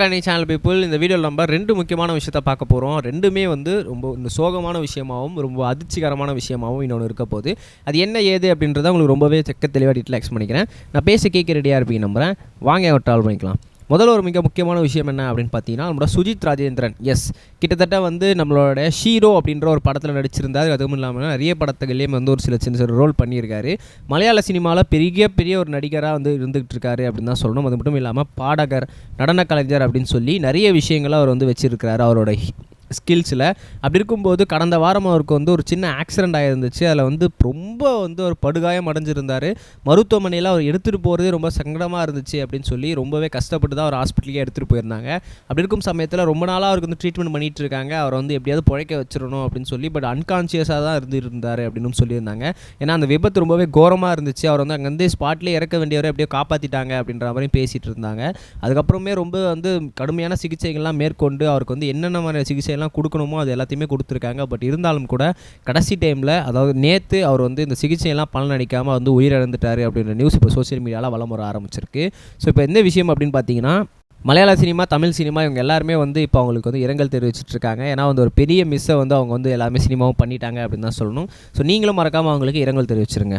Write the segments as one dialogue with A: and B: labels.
A: கணி channel people இந்த வீடியோவில் நம்ம ரெண்டு முக்கியமான விஷயத்த பார்க்க போகிறோம் ரெண்டுமே வந்து ரொம்ப இந்த சோகமான விஷயமாகவும் ரொம்ப அதிர்ச்சிகரமான விஷயமாகவும் இன்னொன்று இருக்க போகுது. அது என்ன ஏது அப்படின்றத உங்களுக்கு ரொம்பவே செக்க தெளிவாக டீட்டெயில் பண்ணிக்கிறேன். நான் பேச கேட்க ரெடியாக இருப்பீங்க நம்புகிறேன் வாங்க ட்ராவல் பண்ணிக்கலாம். முதல்ல ஒரு மிக முக்கியமான விஷயம் என்ன அப்படின்னு பார்த்தீங்கன்னா நம்மளோட சுஜித் ராஜேந்திரன். எஸ் கிட்டத்தட்ட வந்து நம்மளோட ஷீரோ அப்படின்ற ஒரு படத்தில் நடிச்சிருந்தார். அதுவும் இல்லாமல் நிறைய படத்துகள்லேயும் வந்து ஒரு சில சின்ன சின்ன ரோல் பண்ணியிருக்காரு. மலையாள சினிமாவில் பெரிய பெரிய ஒரு நடிகராக வந்து இருந்துகிட்டு இருக்காரு அப்படின்னு தான் சொல்லணும். அது மட்டும் இல்லாமல் பாடகர் நடன கலைஞர் அப்படின்னு சொல்லி நிறைய விஷயங்களை அவர் வந்து வச்சுருக்கிறாரு. அவரோட ஸ்கில்ஸில் அப்படி இருக்கும்போது கடந்த வாரம் அவருக்கு வந்து ஒரு சின்ன ஆக்சிடெண்ட் ஆகிருந்துச்சு அதில் வந்து ரொம்ப வந்து ஒரு படுகாயம் அடைஞ்சிருந்தார். மருத்துவமனையில் அவர் எடுத்துகிட்டு போகிறதே ரொம்ப சங்கடமாக இருந்துச்சு அப்படின்னு சொல்லி ரொம்பவே கஷ்டப்பட்டு தான் அவர் ஹாஸ்பிட்டலுக்கே எடுத்துகிட்டு போயிருந்தாங்க. அப்படி இருக்கும் சமயத்தில் ரொம்ப நாளாக அவருக்கு வந்து ட்ரீட்மெண்ட் பண்ணிகிட்டு இருக்காங்க. அவர் வந்து எப்படியாவது பிழைக்க வச்சிடணும் அப்படின்னு சொல்லி பட் அன்கான்ஷியஸாக தான் இருந்திருந்தார் அப்படின்னு சொல்லியிருந்தாங்க. ஏன்னா அந்த விபத்து ரொம்பவே கோரமாக இருந்துச்சு. அவர் வந்து அங்கேருந்து ஸ்பாட்லேயே இறக்க வேண்டியவரை எப்படியோ காப்பாற்றிட்டாங்க அப்படின்ற மாதிரியும் பேசிகிட்டு இருந்தாங்க. அதுக்கப்புறமே ரொம்ப வந்து கடுமையான சிகிச்சைகள்லாம் மேற்கொண்டு அவருக்கு வந்து என்னென்ன மாதிரி சிகிச்சை எல்லாம் கொடுக்கணுமோ அது எல்லாத்தையுமே கொடுத்துருக்காங்க. பட் இருந்தாலும் கூட கடைசி டைமில் அதாவது நேற்று அவர் வந்து இந்த சிகிச்சையெல்லாம் பலனளிக்காமல் வந்து உயிரிழந்துட்டார் அப்படின்ற நியூஸ் இப்போ சோஷியல் மீடியாவில் வலம் வர ஆரம்பிச்சிருக்கு. ஸோ இப்போ எந்த விஷயம் அப்படின்னு பார்த்தீங்கன்னா மலையாள சினிமா தமிழ் சினிமா இவங்க எல்லாருமே வந்து இப்போ அவங்களுக்கு வந்து இரங்கல் தெரிவிச்சிட்டு இருக்காங்க. ஏன்னா வந்து ஒரு பெரிய மிஸ்ஸை வந்து அவங்க வந்து எல்லாமே சினிமாவும் பண்ணிட்டாங்க அப்படின்னு தான் சொல்லணும். ஸோ நீங்களும் மறக்காமல் அவங்களுக்கு இரங்கல் தெரிவிச்சிருங்க.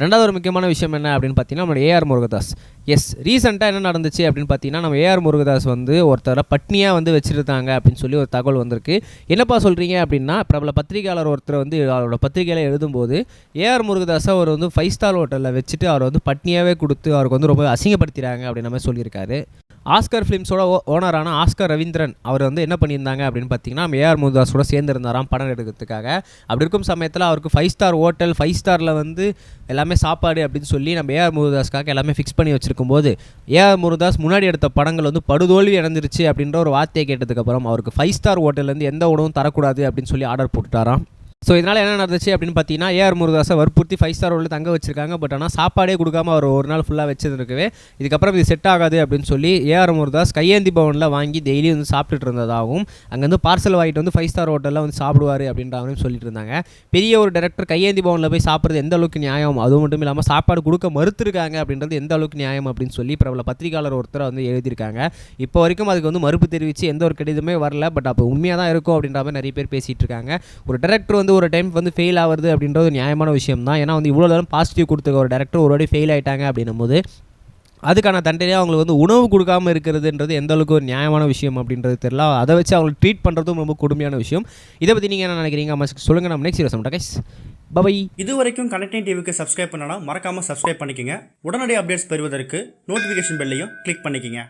A: ரெண்டாவது ஒரு முக்கியமான விஷயம் என்ன அப்படின்னு பார்த்தீங்கன்னா நம்மளோட ஏஆர் முருகதாஸ். எஸ் ரீசெண்டாக என்ன நடந்துச்சு அப்படின்னு பார்த்தீங்கன்னா நம்ம ஏஆர் முருகதாஸ் வந்து ஒருத்தரை பட்னியாக வந்து வச்சுருந்தாங்க அப்படின்னு சொல்லி ஒரு தகவல் வந்திருக்கு. என்னப்பா சொல்கிறீங்க அப்படின்னா பிரபல பத்திரிகையாளர் ஒருத்தர் வந்து அவரோட பத்திரிகையில் எழுதும்போது ஏஆர் முருகதாஸை அவர் வந்து ஃபைவ் ஸ்டார் ஹோட்டலில் வச்சுட்டு அவர் வந்து பட்னியாகவே கொடுத்து அவருக்கு வந்து ரொம்ப அசிங்கப்படுத்திறாங்க அப்படின்ற மாதிரி சொல்லியிருக்காரு. ஆஸ்கர் ஃபிலிம்ஸோட ஓனரான ஆஸ்கர் ரவீந்திரன் அவர் வந்து என்ன பண்ணியிருந்தாங்க அப்படின்னு பார்த்தீங்கன்னா நம்ம ஏஆர் முருகதாஸோட சேர்ந்துருந்தாராம் படம் எடுக்கிறதுக்காக. அப்படி இருக்கும் சமயத்தில் அவருக்கு ஃபைவ் ஸ்டார் ஹோட்டல் ஃபைவ் ஸ்டாரில் வந்து எல்லாமே சாப்பாடு அப்படின்னு சொல்லி நம்ம ஏஆர் முருகதாஸ்க்காக எல்லாமே ஃபிக்ஸ் பண்ணி வச்சிருக்கும் போது ஏஆர் முருகதாஸ் முன்னாடி எடுத்த படங்கள் வந்து படுதோல்வி இழந்துருச்சு அப்படின்ற ஒரு வார்த்தையை கேட்டதுக்கப்புறம் அவருக்கு ஃபைவ் ஸ்டார் ஹோட்டல்லேருந்து எந்த உணவும் தரக்கூடாது அப்படின்னு சொல்லி ஆர்டர் போட்டுட்டாராம். ஸோ இதனால் என்ன நடந்துச்சு அப்படின்னு பார்த்தீங்கன்னா ஏஆர் முருகதாஸை வற்புறுத்தி ஃபைவ் ஸ்டார் உள்ள தங்க வச்சிருக்காங்க. பட் ஆனால் சாப்பாடே கொடுக்காம அவர் ஒரு நாள் ஃபுல்லாக வச்சதுருக்கவே இதுக்கப்புறம் இது செட் ஆகாது அப்படின்னு சொல்லி ஏஆர் முருகதாஸ் கையேந்தி பவனில் வாங்கி டெய்லி வந்து சாப்பிட்டுட்டு இருந்ததாகவும் அங்கேருந்து பார்சல் வாங்கிட்டு வந்து ஃபைவ் ஸ்டார் ஹோட்டலில் வந்து சாப்பிடுவார் அப்படின்றவரையும் சொல்லிட்டு இருந்தாங்க. பெரிய ஒரு டேரக்டர் கையேந்தி பவனில் போய் சாப்பிட்றது எந்த அளவுக்கு நியாயம்? அதுவும் மட்டும் இல்லாமல் சாப்பாடு கொடுக்க மறுத்துருக்காங்க அப்படின்றது எந்த அளவுக்கு நியாயம் அப்படின்னு சொல்லி பிரபல பத்திரிகையாளர் ஒருத்தர் வந்து எழுதியிருக்காங்க. இப்போ வரைக்கும் அதுக்கு வந்து மறுப்பு தெரிவித்து எந்த ஒரு கடிதமே வரல. பட் அப்போ உண்மையாக தான் இருக்கும் அப்படின்ற மாதிரி நிறைய பேர் பேசிகிட்டு இருக்காங்க. ஒரு டேரக்டர் வந்து ஒரு டைம் வந்து ஃபெயில் ஆகுது அப்படின்றது ஒரு நியாயமான விஷயம் தான் ஏன்னா வந்து இவ்வளோ நேரம் பாசிட்டிவ் கொடுத்துருக்க ஒரு டேரக்டர் ஒரு வாட்டி ஃபெயில் ஆயிட்டாங்க அப்படின்னும் போது அதுக்கான தண்டனையாக அவங்களுக்கு வந்து உணவு கொடுக்காம இருக்கிறதுன்றது எந்த அளவுக்கு ஒரு நியாயமான விஷயம் அப்படின்றது தெரியல. அதை வச்சு அவங்களுக்கு ட்ரீட் பண்ணுறதும் ரொம்ப கொடுமையான விஷயம். இதை பற்றி நீங்கள் என்ன நினைக்கிறீங்க? அம்மா சொல்லுங்கள் நம்ம நெக்ஸ்ட் வீடியோ கைஸ் பபை
B: இது வரைக்கும் கனெக்டிங் டிவிக்கு சப்ஸ்கிரைப் பண்ணனா மறக்காமல் சப்ஸ்கிரைப் பண்ணிக்கங்க. உடனடி அப்டேட்ஸ் பெறுவதற்கு நோட்டிஃபிகேஷன் பெல்லையும் கிளிக் பண்ணிக்கங்க.